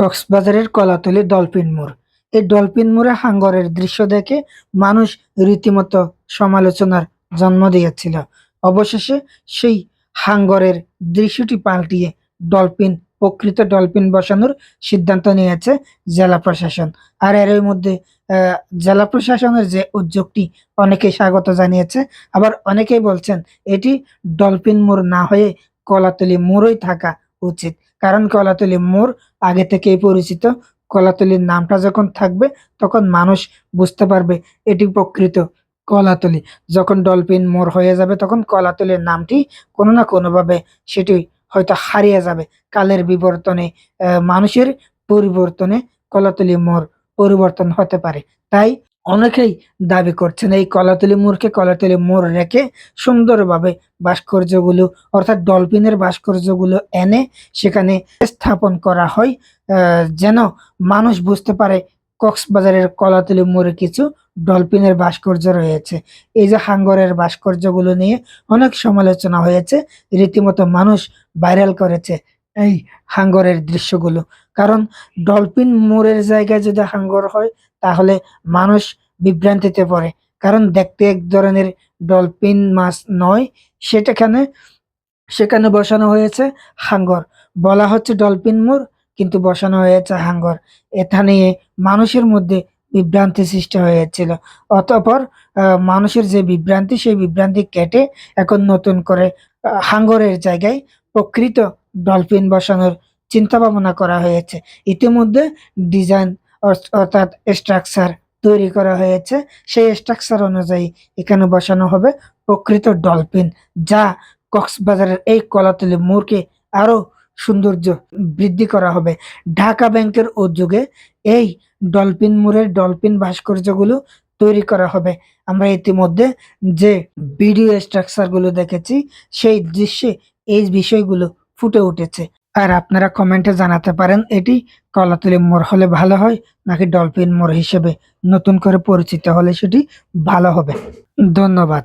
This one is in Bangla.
কক্সবাজারের কলাতলী ডলফিন মোড়। এই ডলফিন মোড়ে হাঙ্গরের দৃশ্য দেখে মানুষ রীতিমতো সমালোচনার জন্ম দিয়েছিল। অবশেষে সেই হাঙ্গরের দৃশ্যটি পাল্টিয়ে ডলফিন, প্রকৃত ডলফিন বসানোর সিদ্ধান্ত নিয়েছে জেলা প্রশাসন। আর এর মধ্যে জেলা প্রশাসনের যে উদ্যোগটি অনেকেই স্বাগত জানিয়েছে, আবার অনেকেই বলছেন এটি ডলফিন মোড় না হয়ে কলাতলী মোড়ই থাকা উচিত। কারণ কলাতলী মোড় আগে থেকেই পরিচিত। কলাতলির নামটা যখন থাকবে, তখন মানুষ বুঝতে পারবে এটি প্রকৃত কলাতলি। যখন ডলফিন মোড় হয়ে যাবে, তখন কলাতলির নামটি কোনো না কোনোভাবে সেটি হয়তো হারিয়ে যাবে। কালের বিবর্তনে মানুষের পরিবর্তনে কলাতলি মোড় পরিবর্তন হতে পারে। তাই অনেকেই দাবি করছেন এই কলাতলি মোড়কে কলাতলি মোড় রেখে সুন্দরভাবে ভাস্কর্যগুলো, অর্থাৎ ডলফিনের ভাস্কর্যগুলো এনে সেখানে স্থাপন করা হয় যেন মানুষ বুঝতে পারে কক্সবাজারের কলাতলি মোড়ে কিছু ডলফিনের ভাস্কর্য রয়েছে। এই যে হাঙ্গরের ভাস্কর্যগুলো নিয়ে অনেক সমালোচনা হয়েছে, রীতিমতো মানুষ ভাইরাল করেছে এই হাঙ্গরের দৃশ্যগুলো। কারণ ডলফিন মোড়ের জায়গায় যদি হাঙ্গর হয়, তাহলে মানুষ বিভ্রান্তিতে পড়ে। কারণ দেখতে এক ধরনের ডলফিন মাছ নয়, সেটাখানে, সেখানে বসানো হয়েছে হাঙ্গর। বলা হচ্ছে ডলফিন মোড়, কিন্তু বসানো হয়েছে হাঙ্গর। এটা নিয়ে মানুষের মধ্যে বিভ্রান্তি সৃষ্টি হয়েছিল। অতঃপর মানুষের যে বিভ্রান্তি, সেই বিভ্রান্তি কেটে এখন নতুন করে হাঙ্গরের জায়গায় প্রকৃত ডলফিন বসানোর চিন্তা ভাবনা করা হয়েছে। ইতিমধ্যে ডিজাইন অর্থাৎ স্ট্রাকচার তৈরি করা হয়েছে। সেই স্ট্রাকচার অনুযায়ী এখানে বসানো হবে প্রকৃত ডলফিন যা কক্সবাজারের এই কলাতলি মোড়কে আরও সৌন্দর্য বৃদ্ধি করা হবে। ঢাকা ব্যাংকের উদ্যোগে এই ডলফিন মোড়ের ডলফিন ভাস্কর্যগুলো তৈরি করা হবে। আমরা ইতিমধ্যে যে ভিডিও স্ট্রাকচারগুলো দেখেছি, সেই দৃশ্যে এই বিষয়গুলো ফুটে উঠেছে। আর আপনারা কমেন্টে জানাতে পারেন, এটি কলাতলি মোড় হলে ভালো হয় নাকি ডলফিন মোড় হিসেবে নতুন করে পরিচিত হলে সেটি ভালো হবে। ধন্যবাদ।